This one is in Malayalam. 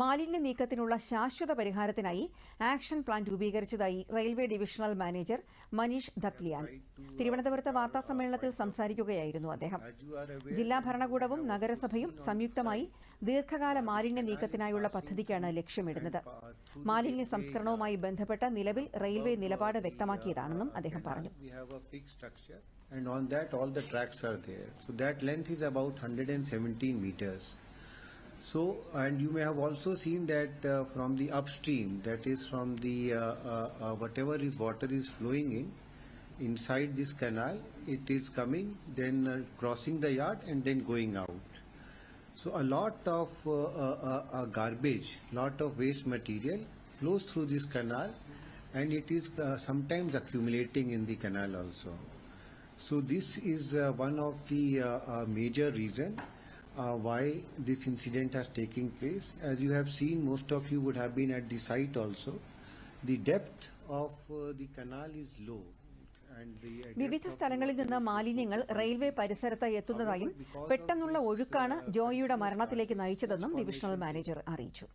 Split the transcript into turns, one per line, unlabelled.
മാലിന്യ നീക്കത്തിനുള്ള ശാശ്വത പരിഹാരത്തിനായി ആക്ഷൻ പ്ലാൻ രൂപീകരിച്ചതായി railway divisional manager Manish Thapliyal തിരുവനന്തപുരത്ത് സമ്മേളനത്തിൽ സംസാരിക്കുകയായിരുന്നു അദ്ദേഹം ജില്ലാ ഭരണകൂടവും നഗരസഭയും സംയുക്തമായി ദീർഘകാല മാലിന്യ നീക്കത്തിനായുള്ള പദ്ധതിക്കാണ് ലക്ഷ്യമിടുന്നത് മാലിന്യ സംസ്കരണവുമായി ബന്ധപ്പെട്ട നിലവിൽ റെയിൽവേ നിലപാട് വ്യക്തമാക്കിയതാണെന്നും അദ്ദേഹം പറഞ്ഞു
And on that, all the tracks are there. So that length is about 117 meters. So, and you may have also seen that uh, from the upstream, that is from the uh, uh, uh whatever is water is flowing in, inside this canal, it is coming, then uh, crossing the yard and then going out. So a lot of garbage, lot of waste material flows through this canal and it is sometimes accumulating in the canal also. So this is uh, one of the uh, uh, major reason uh, why this incident has taken place. As you have seen, most of you would have been at the site also. The depth of uh, the canal is low.
വിവിധ സ്ഥലങ്ങളിൽ നിന്ന് മാലിന്യങ്ങൾ റെയിൽവേ പരിസരത്ത് എത്തുന്നതായും പെട്ടെന്നുള്ള ഒഴുക്കാണ് ജോയിയുടെ മരണത്തിലേക്ക് നയിച്ചതെന്നും ഡിവിഷണൽ മാനേജർ അറിയിച്ചു